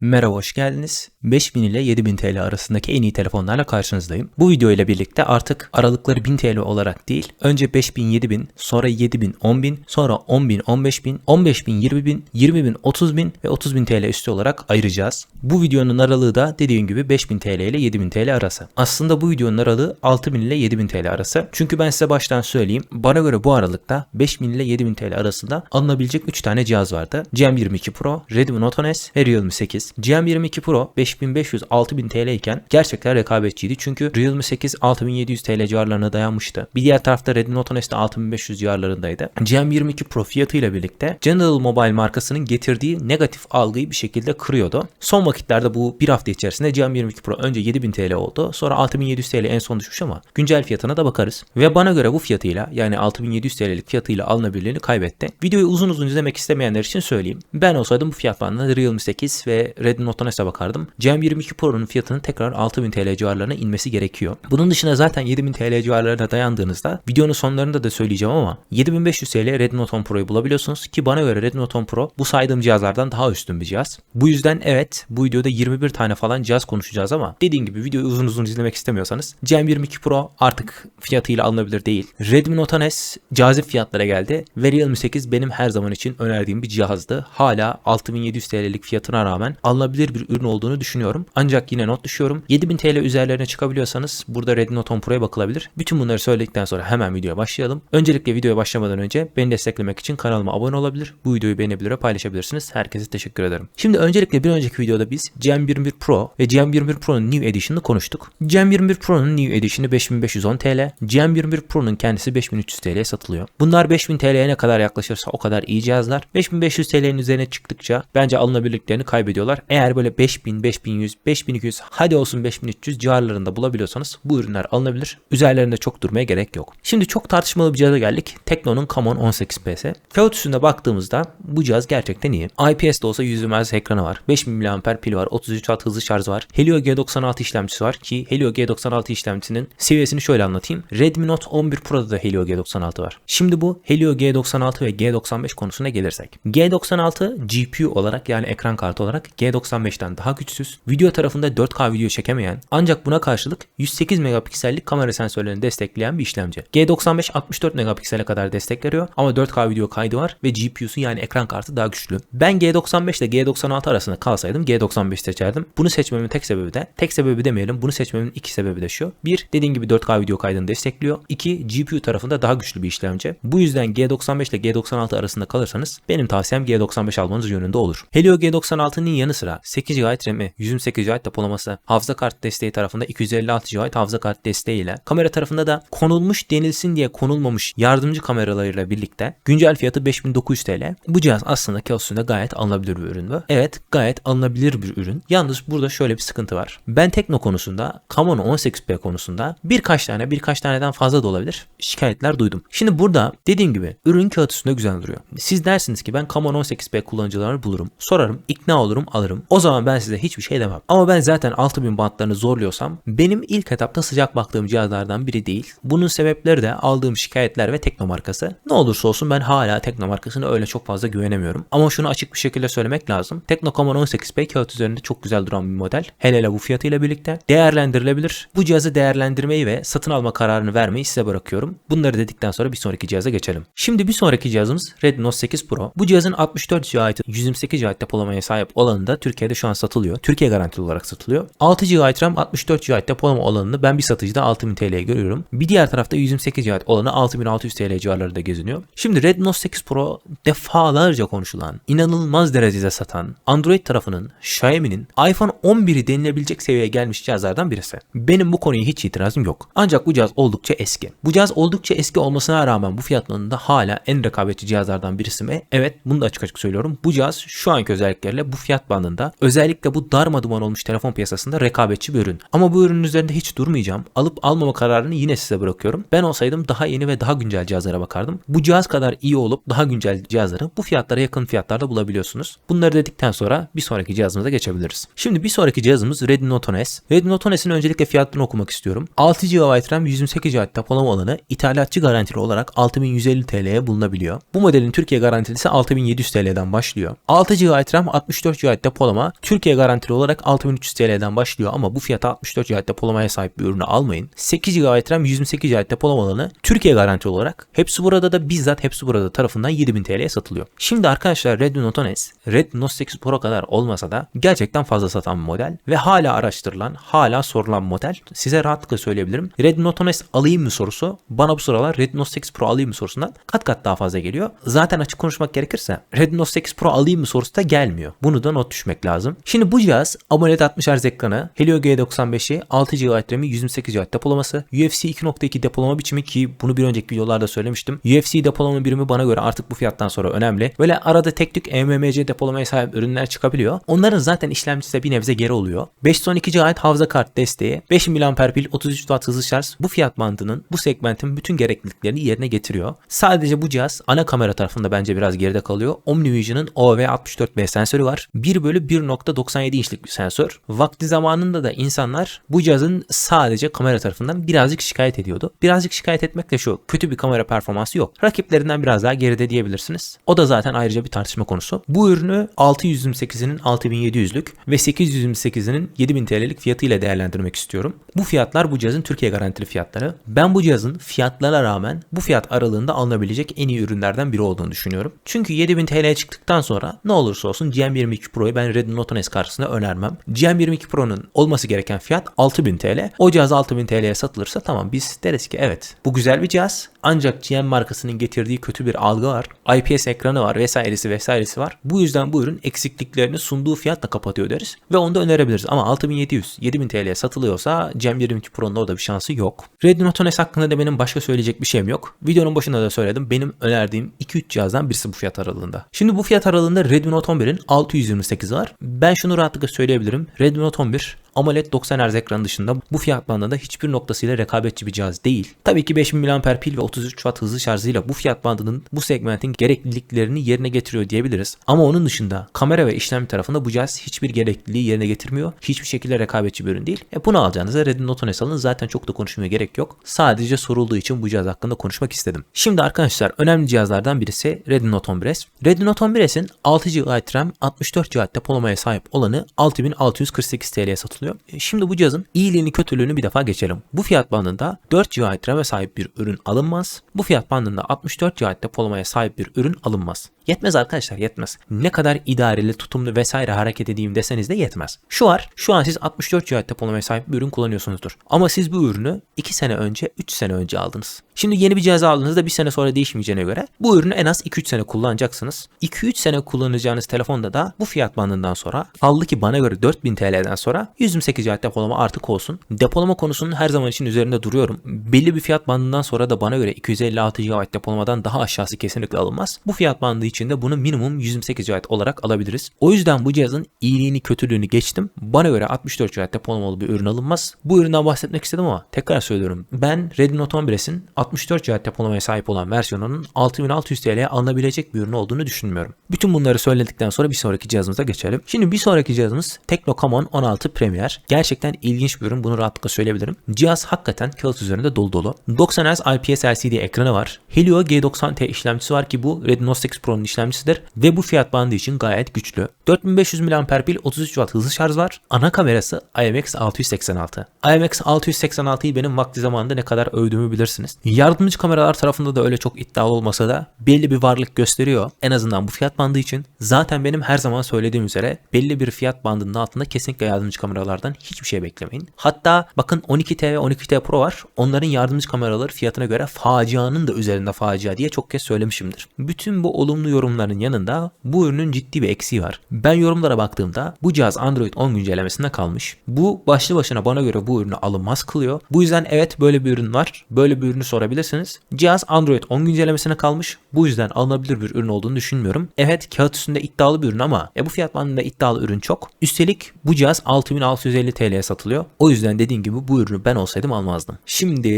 Merhaba hoş geldiniz. 5000 ile 7000 TL arasındaki en iyi telefonlarla karşınızdayım. Bu video ile birlikte artık aralıkları 1000 TL olarak değil, önce 5000, 7000, sonra 7000, 10000, sonra 10000, 15000, 15000, 20000, 20000, 30000 ve 30000 TL üstü olarak ayıracağız. Bu videonun aralığı da dediğim gibi 5000 TL ile 7000 TL arası. Aslında bu videonun aralığı 6000 ile 7000 TL arası. Çünkü ben size baştan söyleyeyim. Bana göre bu aralıkta 5000 ile 7000 TL arasında alınabilecek 3 tane cihaz vardı. GM22 Pro, Redmi Note 10s ve Realme 8. GM22 Pro 5500-6000 TL iken gerçekten rekabetçiydi. Çünkü Realme 8 6700 TL civarlarına dayanmıştı. Bir diğer tarafta Redmi Note 10s de 6500 civarlarındaydı. GM22 Pro fiyatıyla birlikte General Mobile markasının getirdiği negatif algıyı bir şekilde kırıyordu. Son vakitlerde bu bir hafta içerisinde GM22 Pro önce 7000 TL oldu. Sonra 6700 TL en son düşmüş ama güncel fiyatına da bakarız. Ve bana göre bu fiyatıyla yani 6700 TL'lik fiyatıyla alınabilirliğini kaybetti. Videoyu uzun uzun izlemek istemeyenler için söyleyeyim. Ben olsaydım bu fiyat bandında Realme 8 ve Redmi Note 10s'e bakardım. GM22 Pro'nun fiyatının tekrar 6000 TL civarlarına inmesi gerekiyor. Bunun dışında zaten 7000 TL civarlarına dayandığınızda videonun sonlarında da söyleyeceğim ama 7500 TL Redmi Note 10 Pro'yu bulabiliyorsunuz ki bana göre Redmi Note 10 Pro bu saydığım cihazlardan daha üstün bir cihaz. Bu yüzden evet bu videoda 21 tane falan cihaz konuşacağız ama dediğim gibi videoyu uzun uzun izlemek istemiyorsanız GM22 Pro artık fiyatıyla alınabilir değil. Redmi Note 10s cazip fiyatlara geldi ve Realme 8 benim her zaman için önerdiğim bir cihazdı. Hala 6700 TL'lik fiyatına rağmen alınabilir bir ürün olduğunu düşünüyorum. Ancak yine not düşüyorum. 7000 TL üzerlerine çıkabiliyorsanız burada Redmi Note 10 Pro'ya bakılabilir. Bütün bunları söyledikten sonra hemen videoya başlayalım. Öncelikle videoya başlamadan önce beni desteklemek için kanalıma abone olabilir. Bu videoyu beğenebilir ve paylaşabilirsiniz. Herkese teşekkür ederim. Şimdi öncelikle bir önceki videoda biz GM21 Pro ve GM21 Pro'nun New Edition'ını konuştuk. GM21 Pro'nun New Edition'ı 5510 TL. GM21 Pro'nun kendisi 5300 TL'ye satılıyor. Bunlar 5000 TL'ye ne kadar yaklaşırsa o kadar iyi cihazlar. 5500 TL'nin üzerine çıktıkça bence alınabilirliklerini kaybediyorlar. Eğer böyle 5000, 5100, 5200 hadi olsun 5300 civarlarında bulabiliyorsanız bu ürünler alınabilir. Üzerlerinde çok durmaya gerek yok. Şimdi çok tartışmalı bir cihaza geldik. Tekno'nun Camon 18PS. Kağıt üstünde baktığımızda bu cihaz gerçekten iyi. IPS de olsa 100 Hz ekranı var. 5000 mAh pil var. 33 Watt hızlı şarj var. Helio G96 işlemcisi var ki Helio G96 işlemcisinin seviyesini şöyle anlatayım. Redmi Note 11 Pro'da da Helio G96 var. Şimdi bu Helio G96 ve G95 konusuna gelirsek. G96 GPU olarak yani ekran kartı olarak G95'ten daha güçsüz. Video tarafında 4K video çekemeyen ancak buna karşılık 108 megapiksellik kamera sensörlerini destekleyen bir işlemci. G95 64 megapiksele kadar destek veriyor ama 4K video kaydı var ve GPU'su yani ekran kartı daha güçlü. Ben G95 ile G96 arasında kalsaydım G95 seçerdim. Bunu seçmemin tek sebebi de tek sebebi demeyelim bunu seçmemin iki sebebi de şu. Bir dediğim gibi 4K video kaydını destekliyor. İki GPU tarafında daha güçlü bir işlemci. Bu yüzden G95 ile G96 arasında kalırsanız benim tavsiyem G95 almanız yönünde olur. Helio G96'nın yanı sıra 8 GB RAM'i, 128 GB depolaması, hafıza kart desteği tarafında 256 GB hafıza kart desteği ile kamera tarafında da konulmuş denilsin diye konulmamış yardımcı kameralarıyla birlikte güncel fiyatı 5900 TL. Bu cihaz aslında kağıt gayet alınabilir bir ürün mü? Evet gayet alınabilir bir ürün. Yalnız burada şöyle bir sıkıntı var. Ben Tekno konusunda, Camon 18P konusunda birkaç tane birkaç taneden fazla da olabilir şikayetler duydum. Şimdi burada dediğim gibi ürün kağıt üstünde güzel duruyor. Siz dersiniz ki ben Camon 18P kullanıcılarını bulurum. Sorarım, ikna olurum, alırım. O zaman ben size hiçbir şey demem. Ama ben zaten 6000 bantlarını zorluyorsam benim ilk etapta sıcak baktığım cihazlardan biri değil. Bunun sebepleri de aldığım şikayetler ve Tekno markası. Ne olursa olsun ben hala Tekno markasına öyle çok fazla güvenemiyorum. Ama şunu açık bir şekilde söylemek lazım. Tekno Camon 18P kağıt üzerinde çok güzel duran bir model. Hele hele bu fiyatıyla birlikte değerlendirilebilir. Bu cihazı değerlendirmeyi ve satın alma kararını vermeyi size bırakıyorum. Bunları dedikten sonra bir sonraki cihaza geçelim. Şimdi bir sonraki cihazımız Redmi Note 8 Pro. Bu cihazın 64 GB, 128 GB depolamaya sahip olanı da Türkiye'de şu an satılıyor. Türkiye garantili olarak satılıyor. 6 GB RAM, 64 GB depolama olanını ben bir satıcıda 6000 TL'ye görüyorum. Bir diğer tarafta 128 GB olanı 6600 TL civarlarında geziniyor. Şimdi Redmi Note 8 Pro defalarca konuşulan, inanılmaz derecede satan, Android tarafının, Xiaomi'nin iPhone 11'i denilebilecek seviyeye gelmiş cihazlardan birisi. Benim bu konuya hiç itirazım yok. Ancak bu cihaz oldukça eski. Bu cihaz oldukça eski olmasına rağmen bu fiyatlarında hala en rekabetçi cihazlardan birisi mi? Evet bunu da açık açık söylüyorum. Bu cihaz şu anki özelliklerle bu fiyat bandında özellikle bu darma duman olmuş telefon piyasasında rekabetçi bir ürün. Ama bu ürünün üzerinde hiç durmayacağım. Alıp almama kararını yine size bırakıyorum. Ben olsaydım daha yeni ve daha güncel cihazlara bakardım. Bu cihaz kadar iyi olup daha güncel cihazları bu fiyatlara yakın fiyatlarda bulabiliyorsunuz. Bunları dedikten sonra bir sonraki cihazımıza geçebiliriz. Şimdi bir sonraki cihazımız Redmi Note 10s. Redmi Note 10s'in öncelikle fiyatını okumak istiyorum. 6 GB RAM 128 GB depolama alanı ithalatçı garantili olarak 6150 TL'ye bulunabiliyor. Bu modelin Türkiye garantilisi 6700 TL'den başlıyor. 6 GB RAM 64 GB depolama Türkiye garantili olarak 6300 TL'den başlıyor ama bu fiyata 64 GB depolamaya sahip bir ürünü almayın. 8 GB RAM 128 GB depolama alanı Türkiye garanti olarak hepsi burada da bizzat hepsi burada tarafından 7000 TL'ye satılıyor. Şimdi arkadaşlar Redmi Note 10 S, Redmi Note 8 Pro kadar olmasa da gerçekten fazla satan bir model ve hala araştırılan, hala sorulan model. Size rahatlıkla söyleyebilirim. Redmi Note 10 S alayım mı sorusu bana bu sıralar Redmi Note 8 Pro alayım mı sorusundan kat kat daha fazla geliyor. Zaten açık konuşmak gerekirse Redmi Note 8 Pro alayım mı sorusu da gelmiyor. Bunu da not düşmek lazım. Şimdi bu cihaz AMOLED 60 Hz ekranı, Helio G95'i, 6 GB RAM'i, 128 GB depolaması, UFC 2.2 depolama biçimi ki bunu bir önceki videolarda söylemiştim. UFC depolama birimi bana göre artık bu fiyattan sonra önemli. Böyle arada tek tük eMMC depolamaya sahip ürünler çıkabiliyor. Onların zaten işlemcisi de bir nebze geri oluyor. 512 GB hafıza kart desteği, 5000 mAh pil, 33 Watt hızlı şarj bu fiyat bandının bu segmentin bütün gerekliliklerini yerine getiriyor. Sadece bu cihaz ana kamera tarafında bence biraz geride kalıyor. OmniVision'ın OV64B sensörü var. 1 bölü 1.97 inçlik bir sensör. Vakti zamanında da insanlar bu cihazın sadece kamera tarafından birazcık şikayet ediyordu. Birazcık şikayet etmek de şu. Kötü bir kamera performansı yok. Rakiplerinden biraz daha geride diyebilirsiniz. O da zaten ayrıca bir tartışma konusu. Bu ürünü 628'inin 6700'lük ve 828'inin 7000 TL'lik fiyatıyla değerlendirmek istiyorum. Bu fiyatlar bu cihazın Türkiye garantili fiyatları. Ben bu cihazın fiyatlara rağmen bu fiyat aralığında alınabilecek en iyi ürünlerden biri olduğunu düşünüyorum. Çünkü 7000 TL'ye çıktıktan sonra ne olursa olsun GM22 Pro'yu ben Redmi Note 10 S karşısında önermem. GM22 Pro'nun olması gereken fiyat 6000 TL. O cihaz 6000 TL'ye satılırsa tamam biz deriz ki evet bu güzel bir cihaz ancak GM markasının getirdiği kötü bir algı var. IPS ekranı var vesairesi vesairesi var. Bu yüzden bu ürün eksikliklerini sunduğu fiyatla kapatıyor deriz. Ve onu da önerebiliriz. Ama 6700 7000 TL'ye satılıyorsa Cem 22 Pro'nun orada bir şansı yok. Redmi Note 10 S hakkında da benim başka söyleyecek bir şeyim yok. Videonun başında da söyledim. Benim önerdiğim 2-3 cihazdan birisi bu fiyat aralığında. Şimdi bu fiyat aralığında Redmi Note 11'in 628 var. Ben şunu rahatlıkla söyleyebilirim. Redmi Note 11 AMOLED 90 Hz ekranı dışında bu fiyat bandında hiçbir noktasıyla rekabetçi bir cihaz değil. Tabii ki 5000 mAh pil ve 33 Watt hızlı şarjıyla bu fiyat bandının bu segmentin gerekliliklerini yerine getiriyor diyebiliriz. Ama onun dışında kamera ve işlem tarafında bu cihaz hiçbir gerekliliği yerine getirmiyor. Hiçbir şekilde rekabetçi bir ürün değil. E bunu alacağınızda Redmi Note 10 S alın. Zaten çok da konuşmaya gerek yok. Sadece sorulduğu için bu cihaz hakkında konuşmak istedim. Şimdi arkadaşlar önemli cihazlardan birisi Redmi Note 11S. Redmi Note 11S'in 6 GB RAM 64 GB depolamaya sahip olanı 6648 TL'ye satılıyor. E şimdi bu cihazın iyiliğini kötülüğünü bir defa geçelim. Bu fiyat bandında 4 GB RAM'e sahip bir ürün alınmaz. Bu fiyat bandında 64 GB depolamaya sahip bir ürün alınmaz. Yetmez arkadaşlar yetmez. Ne kadar idareli, tutumlu vesaire hareket edeyim deseniz de yetmez. Şu var, şu an siz 64 GB depolamaya sahip bir ürün kullanıyorsunuzdur. Ama siz bu ürünü 2 sene önce, 3 sene önce aldınız. Şimdi yeni bir cihaz aldığınızda bir sene sonra değişmeyeceğine göre bu ürünü en az 2-3 sene kullanacaksınız. 2-3 sene kullanacağınız telefonda da bu fiyat bandından sonra aldı ki bana göre 4000 TL'den sonra 128 GB depolama artık olsun. Depolama konusunun her zaman için üzerinde duruyorum. Belli bir fiyat bandından sonra da bana göre 256 GB depolamadan daha aşağısı kesinlikle alınmaz. Bu fiyat bandı içinde bunu minimum 128 GB olarak alabiliriz. O yüzden bu cihazın iyiliğini kötülüğünü geçtim. Bana göre 64 GB depolamalı bir ürün alınmaz. Bu üründen bahsetmek istedim ama tekrar söylüyorum. Ben Redmi Note 11'in 64 GB depolamaya sahip olan versiyonunun 6600 TL'ye alınabilecek bir ürün olduğunu düşünmüyorum. Bütün bunları söyledikten sonra bir sonraki cihazımıza geçelim. Şimdi bir sonraki cihazımız Tekno Camon 16 Premier. Gerçekten ilginç bir ürün. Bunu rahatlıkla söyleyebilirim. Cihaz hakikaten kağıt üzerinde dolu dolu. 90 Hz IPS LCD ekranı var. Helio G90T işlemcisi var ki bu Redmi Note 8 Pro'nun işlemcisidir ve bu fiyat bandı için gayet güçlü. 4500 mAh pil 33 Watt hızlı şarj var. Ana kamerası IMX686. IMX686'yı benim vakti zamanında ne kadar övdüğümü bilirsiniz. Yardımcı kameralar tarafında da öyle çok iddialı olmasa da belli bir varlık gösteriyor. En azından bu fiyat bandı için. Zaten benim her zaman söylediğim üzere belli bir fiyat bandının altında kesinlikle yardımcı kameralardan hiçbir şey beklemeyin. Hatta bakın 12T ve 12T Pro var. Onların yardımcı kameraları fiyatına göre facianın da üzerinde facia diye çok kez söylemişimdir. Bütün bu olumlu yorumların yanında bu ürünün ciddi bir eksiği var. Ben yorumlara baktığımda bu cihaz Android 10 güncellemesinde kalmış. Bu başlı başına bana göre bu ürünü alınmaz kılıyor. Bu yüzden evet böyle bir ürün var. Böyle bir ürünü sorabilirsiniz. Cihaz Android 10 güncellemesine kalmış. Bu yüzden alınabilir bir ürün olduğunu düşünmüyorum. Evet kağıt üstünde iddialı bir ürün ama e, bu fiyat bandında iddialı ürün çok. Üstelik bu cihaz 6650 TL'ye satılıyor. O yüzden dediğim gibi bu ürünü ben olsaydım almazdım. Şimdi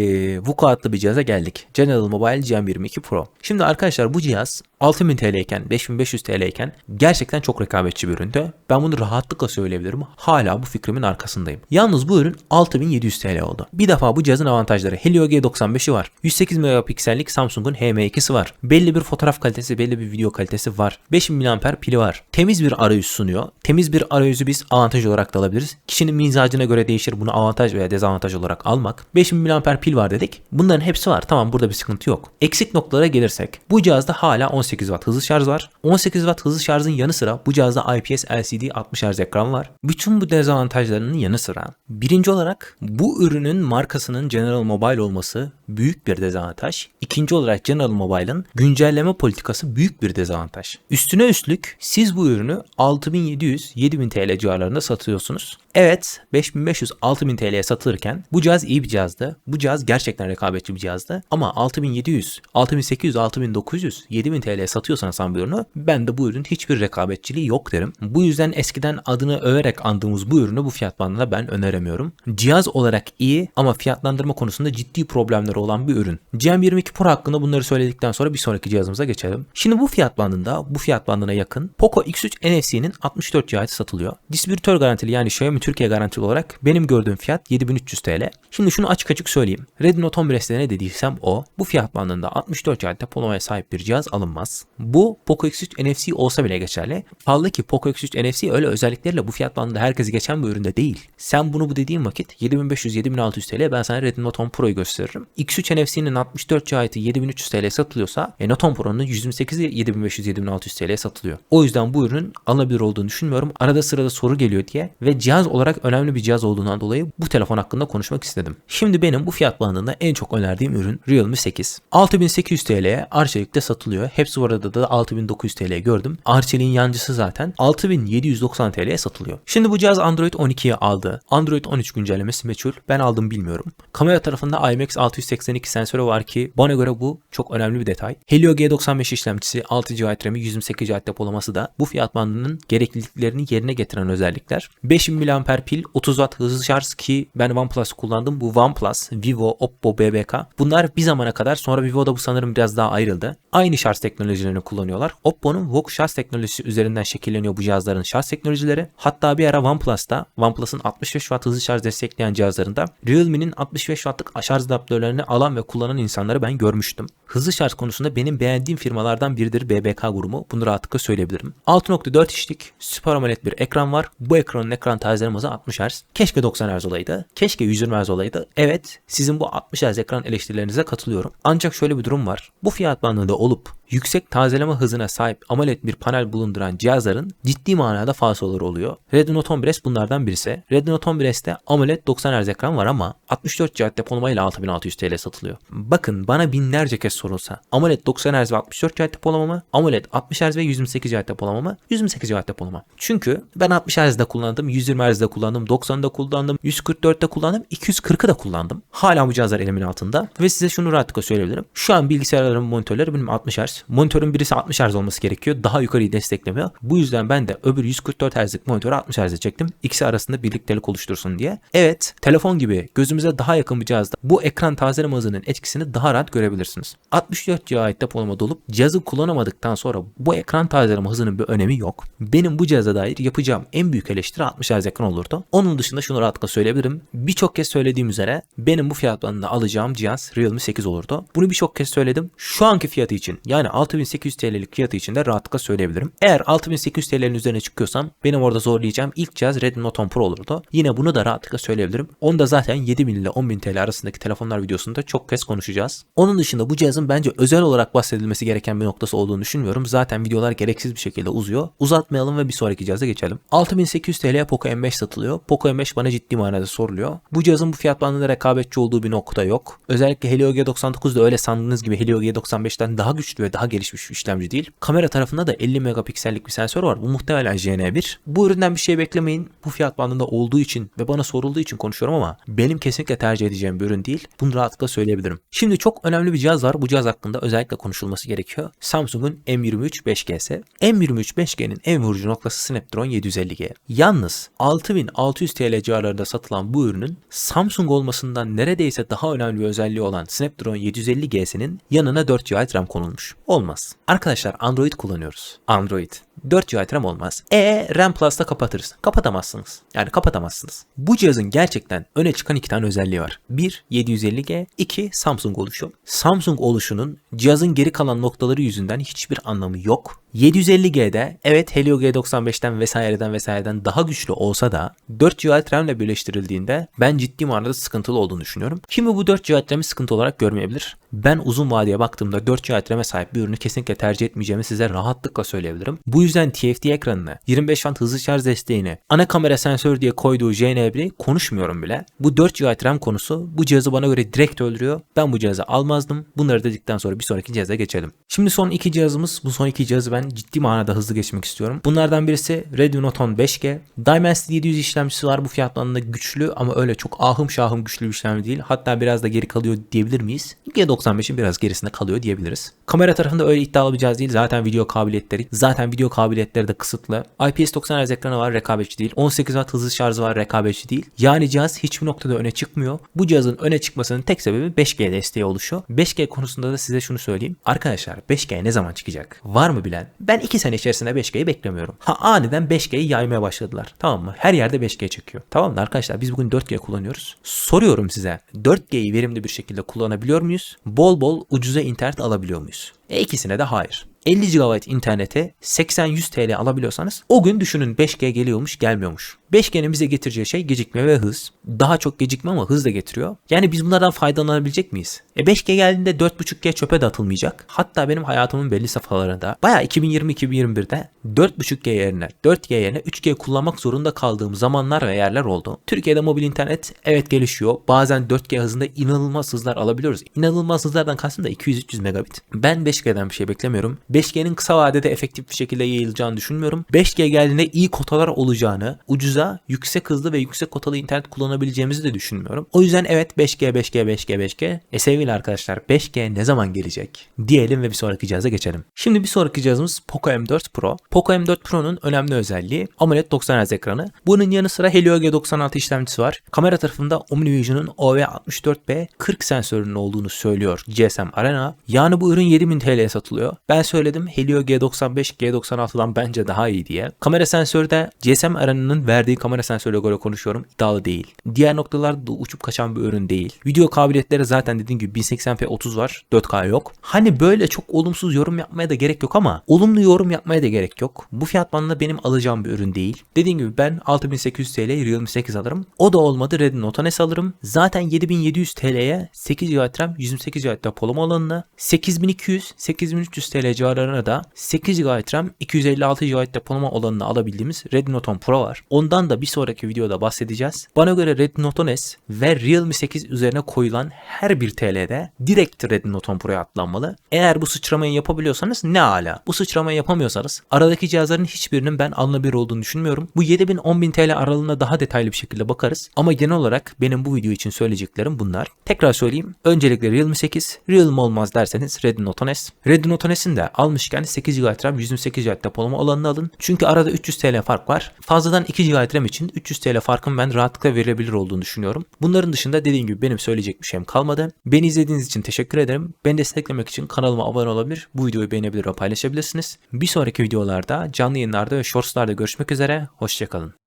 vukuatlı bir cihaza geldik. General Mobile GM22 Pro. Şimdi arkadaşlar bu cihaz 6000 TL iken 5500 TL iken gerçekten çok rekabetçi bir üründü. Ben bunu rahatlıkla söyleyebilirim. Hala bu fikrimin arkasındayım. Yalnız bu ürün 6700 TL oldu. Bir defa bu cihazın avantajları Helio G95'i var. 108 megapiksellik Samsung'un HM2'si var. Belli Belli bir fotoğraf kalitesi, belli bir video kalitesi var. 5000 mAh pili var. Temiz bir arayüz sunuyor. Temiz bir arayüzü biz avantaj olarak da alabiliriz. Kişinin mizacına göre değişir bunu avantaj veya dezavantaj olarak almak. 5000 mAh pil var dedik. Bunların hepsi var. Tamam burada bir sıkıntı yok. Eksik noktalara gelirsek. Bu cihazda hala 18 Watt hızlı şarj var. 18 Watt hızlı şarjın yanı sıra bu cihazda IPS LCD 60 Hz ekran var. Bütün bu dezavantajlarının yanı sıra birinci olarak bu ürünün markasının General Mobile olması büyük bir dezavantaj. İkinci olarak General Mobile'ın güncelleme politikası büyük bir dezavantaj. Üstüne üstlük siz bu ürünü 6700-7000 TL civarlarında satıyorsunuz. Evet 5500-6000 TL'ye satılırken bu cihaz iyi bir cihazdı. Bu cihaz gerçekten rekabetçi bir cihazdı. Ama 6700, 6800, 6900, 7000 TL'ye satıyorsan sen bu ürünü ben de bu ürün hiçbir rekabetçiliği yok derim. Bu yüzden eskiden adını överek andığımız bu ürünü bu fiyat bandında ben öneremiyorum. Cihaz olarak iyi ama fiyatlandırma konusunda ciddi problemleri olan bir ürün. GM22 Pro hakkında bunları söyledikten sonra bir sonraki cihazımıza geçelim. Şimdi bu fiyat bandında, bu fiyat bandına yakın Poco X3 NFC'nin 64 GB satılıyor. Distribütör garantili yani Xiaomi Türkiye garantili olarak benim gördüğüm fiyat 7300 TL. Şimdi şunu açık açık söyleyeyim. Redmi Note 11s'te ne dediysem o. Bu fiyat bandında 64 GB depolamaya sahip bir cihaz alınmaz. Bu Poco X3 NFC olsa bile geçerli. Kaldı ki Poco X3 NFC öyle özelliklerle bu fiyat bandında herkesi geçen bir üründe değil. Sen bunu bu dediğin vakit 7500-7600 TL ben sana Redmi Note 10 Pro'yu gösteririm. X3 NFC'nin 64 GB 7300 TL satılıyorsa e, Note 10 Pro'nun 128 7500-7600 TL satılıyor. O yüzden bu ürünün alınabilir olduğunu düşünmüyorum. Arada sırada soru geliyor diye ve cihaz olarak önemli bir cihaz olduğundan dolayı bu telefon hakkında konuşmak istedim. Şimdi benim bu fiyat bandında en çok önerdiğim ürün Realme 8. 6800 TL'ye Arçelik'te satılıyor. Hepsi bu arada da 6900 TL gördüm. Arçelik'in yancısı zaten 6790 TL'ye satılıyor. Şimdi bu cihaz Android 12'ye aldı. Android 13 güncellemesi meçhul. Ben aldım bilmiyorum. Kamera tarafında IMX 682 sensörü var ki bana göre bu çok önemli bir detay. Helio G95 işlemcisi 6 GB RAM'i 128 GB depolaması da bu fiyat bandının gerekliliklerini yerine getiren özellikler. 5000 mAh pil, 30 Watt hızlı şarj ki ben OnePlus kullandım. Bu OnePlus, Vivo, Oppo, BBK. Bunlar bir zamana kadar sonra Vivo'da bu sanırım biraz daha ayrıldı. Aynı şarj teknolojilerini kullanıyorlar. Oppo'nun VOOC şarj teknolojisi üzerinden şekilleniyor bu cihazların şarj teknolojileri. Hatta bir ara OnePlus'ta OnePlus'ın 65 Watt hızlı şarj destekleyen cihazlarında Realme'nin 65 Watt'lık şarj adaptörlerini alan ve kullanan insanları ben görmüştüm. Hızlı şarj konusunda benim beğendiğim firmalardan biridir BBK grubu. Bunu rahatlıkla söyleyebilirim. 6.4 inçlik Super AMOLED bir ekran var. Bu ekranın ekran tazeleme hızı 60 Hz. Keşke 90 Hz olaydı. Keşke 120 Hz olaydı. Evet sizin bu 60 Hz ekran eleştirilerinize katılıyorum. Ancak şöyle bir durum var. Bu fiyat bandında olup yüksek tazeleme hızına sahip AMOLED bir panel bulunduran cihazların ciddi manada falsoları oluyor. Redmi Note 11s bunlardan birisi. Redmi Note 11s'te AMOLED 90 Hz ekran var ama 64 GB depolamayla 6600 TL satılıyor. Bakın bana binlerce kez sorulsa AMOLED 90 Hz ve 64 GB depolama mı? AMOLED 60 Hz ve 128 GB depolama mı? 128 GB depolama. Çünkü ben 60 Hz'de kullandım, 120 Hz'de kullandım, 90'da kullandım, 144'te kullandım, 240'ı da kullandım. Hala bu cihazlar elimin altında ve size şunu rahatlıkla söyleyebilirim. Şu an bilgisayarlarımın monitörleri benim 60 Hz. Monitörün birisi 60 Hz olması gerekiyor. Daha yukarıyı desteklemiyor. Bu yüzden ben de öbür 144 Hz'lik monitörü 60 Hz'e çektim. İkisi arasında birliktelik oluştursun diye. Evet, telefon gibi gözümüze daha yakın bir cihazda bu ekran tazeleme hızının etkisini daha rahat görebilirsiniz. 64 GB depolama dolup cihazı kullanamadıktan sonra bu ekran tazeleme hızının bir önemi yok. Benim bu cihaza dair yapacağım en büyük eleştiri 60 Hz ekran olurdu. Onun dışında şunu rahatlıkla söyleyebilirim. Birçok kez söylediğim üzere benim bu fiyat bandında alacağım cihaz Realme 8 olurdu. Bunu birçok kez söyledim. Şu anki fiyatı için yani 6800 TL'lik fiyatı için de rahatlıkla söyleyebilirim. Eğer 6800 TL'nin üzerine çıkıyorsam benim orada zorlayacağım ilk cihaz Redmi Note 10 Pro olurdu. Yine bunu da rahatlıkla söyleyebilirim. Onu da zaten 7000 ile 10000 TL arasındaki telefonlar videosunda çok kez konuşacağız. Onun dışında bu cihazın bence özel olarak bahsedilmesi gereken bir noktası olduğunu düşünmüyorum. Zaten videolar gereksiz bir şekilde uzuyor. Uzatmayalım ve bir sonraki cihaza geçelim. 6800 TL'ye Poco M5 satılıyor. Poco M5 bana ciddi manada soruluyor. Bu cihazın bu fiyat bandında rekabetçi olduğu bir nokta yok. Özellikle Helio G99'da öyle sandığınız gibi Helio G95'ten daha güçlü ve daha gelişmiş bir işlemci değil. Kamera tarafında da 50 megapiksellik bir sensör var. Bu muhtemelen JN1. Bu üründen bir şey beklemeyin. Bu fiyat bandında olduğu için ve bana sorulduğu için konuşuyorum ama benim kesinlikle tercih edeceğim bir ürün değil. Bunu rahatlıkla söyleyebilirim. Şimdi çok önemli bir cihaz var. Bu cihaz hakkında özellikle konuşulması gerekiyor. Samsung'un M23 5G'si. M23 5G'nin en vurucu noktası Snapdragon 750G. Yalnız 6600 TL civarlarında satılan bu ürünün Samsung olmasından neredeyse daha önemli bir özelliği olan Snapdragon 750G'sinin yanına 4 GB RAM konulmuş. Olmaz. Arkadaşlar Android kullanıyoruz. Android. 4 GB RAM olmaz. E RAM Plus'ta kapatırız. Kapatamazsınız. Yani kapatamazsınız. Bu cihazın gerçekten öne çıkan iki tane özelliği var. Bir 750G, iki Samsung oluşu. Samsung oluşunun cihazın geri kalan noktaları yüzünden hiçbir anlamı yok. 750G'de evet Helio G95'ten vesaireden vesaireden daha güçlü olsa da 4 GB RAM ile birleştirildiğinde ben ciddi manada sıkıntılı olduğunu düşünüyorum. Kimi bu 4 GB RAM'i sıkıntı olarak görmeyebilir. Ben uzun vadeye baktığımda 4 GB RAM'e sahip bir ürünü kesinlikle tercih etmeyeceğimi size rahatlıkla söyleyebilirim. Bu yüzden TFT ekranını, 25 Watt hızlı şarj desteğini, ana kamera sensör diye koyduğu JNB konuşmuyorum bile. Bu 4 GB RAM konusu bu cihazı bana göre direkt öldürüyor. Ben bu cihazı almazdım. Bunları dedikten sonra bir sonraki cihaza geçelim. Şimdi son iki cihazımız. Bu son iki cihazı ben ciddi manada hızlı geçmek istiyorum. Bunlardan birisi Redmi Note 10 5G. Dimensity 700 işlemcisi var. Bu fiyat bandında güçlü ama öyle çok ahım şahım güçlü bir işlemci değil. Hatta biraz da geri kalıyor diyebilir miyiz? G95'in biraz gerisinde kalıyor diyebiliriz. Kamera tarafında öyle iddialı bir cihaz değil. Zaten video kabiliyetleri zaten video kabiliyetleri de kısıtlı. IPS 90 Hz ekranı var rekabetçi değil. 18 Watt hızlı şarjı var rekabetçi değil. Yani cihaz hiçbir noktada öne çıkmıyor. Bu cihazın öne çıkmasının tek sebebi 5G desteği oluşuyor. 5G konusunda da size şunu söyleyeyim. Arkadaşlar 5G ne zaman çıkacak? Var mı bilen? Ben 2 sene içerisinde 5G'yi beklemiyorum. Ha aniden 5G'yi yaymaya başladılar. Tamam mı? Her yerde 5G çekiyor. Tamam mı arkadaşlar biz bugün 4G kullanıyoruz. Soruyorum size 4G'yi verimli bir şekilde kullanabiliyor muyuz? Bol bol ucuza internet alabiliyor muyuz? E ikisine de hayır. 50 GB internete 80-100 TL alabiliyorsanız o gün düşünün 5G geliyormuş gelmiyormuş. 5G'nin bize getireceği şey gecikme ve hız. Daha çok gecikme ama hız da getiriyor. Yani biz bunlardan faydalanabilecek miyiz? E 5G geldiğinde 4.5G çöpe de atılmayacak. Hatta benim hayatımın belli safhalarında baya 2020-2021'de 4.5G yerine 4G yerine 3G kullanmak zorunda kaldığım zamanlar ve yerler oldu. Türkiye'de mobil internet evet gelişiyor. Bazen 4G hızında inanılmaz hızlar alabiliyoruz. İnanılmaz hızlardan kastım da 200-300 megabit. Ben 5G'den bir şey beklemiyorum. 5G'nin kısa vadede efektif bir şekilde yayılacağını düşünmüyorum. 5G geldiğinde iyi kotalar olacağını, ucuza, yüksek hızlı ve yüksek kotalı internet kullanabileceğimizi de düşünmüyorum. O yüzden evet 5G, 5G, 5G, 5G. E sevgili arkadaşlar 5G ne zaman gelecek? Diyelim ve bir sonraki cihaza geçelim. Şimdi bir sonraki cihazımız Poco M4 Pro. Poco M4 Pro'nun önemli özelliği AMOLED 90 Hz ekranı. Bunun yanı sıra Helio G96 işlemcisi var. Kamera tarafında OmniVision'un OV64B 40 sensörünün olduğunu söylüyor GSM Arena. Yani bu ürün 7000 TL'ye satılıyor. Ben söyledim Helio G95 G96'dan bence daha iyi diye. Kamera sensörü de GSM Arena'nın verdiği kamera sensörüne göre konuşuyorum. iddialı değil. Diğer noktalarda uçup kaçan bir ürün değil. Video kabiliyetleri zaten dediğim gibi 1080p 30 var. 4K yok. Hani böyle çok olumsuz yorum yapmaya da gerek yok ama olumlu yorum yapmaya da gerek yok. Bu fiyat bandında benim alacağım bir ürün değil. Dediğim gibi ben 6800 TL Realme 8 alırım. O da olmadı Redmi Note S alırım. Zaten 7700 TL'ye 8 GB RAM 128 GB depolama alanına 8200 8300 TL civarlarına da 8 GB RAM 256 GB depolama olanını alabildiğimiz Redmi Note 10 Pro var. Ondan da bir sonraki videoda bahsedeceğiz. Bana göre Redmi 10 S ve Realme 8 üzerine koyulan her bir TL'de direkt Redmi Note 10 Pro'ya atlanmalı. Eğer bu sıçramayı yapabiliyorsanız ne ala. Bu sıçramayı yapamıyorsanız aradaki cihazların hiçbirinin ben alınabilir olduğunu düşünmüyorum. Bu 7000-10000 TL aralığına daha detaylı bir şekilde bakarız. Ama genel olarak benim bu video için söyleyeceklerim bunlar. Tekrar söyleyeyim. Öncelikle Realme 8, Realme olmaz derseniz Redmi Note 10 S. Redmi Note 10 S'in de almışken 8 GB RAM 128 GB depolama alanını alın. Çünkü arada 300 TL fark var. Fazladan 2 GB RAM için 300 TL farkın ben rahatlıkla verilebilir olduğunu düşünüyorum. Bunların dışında dediğim gibi benim söyleyecek bir şeyim kalmadı. Beni izlediğiniz için teşekkür ederim. Beni desteklemek için kanalıma abone olabilir, bu videoyu beğenebilir ve paylaşabilirsiniz. Bir sonraki videolarda, canlı yayınlarda ve shortslarda görüşmek üzere. Hoşçakalın.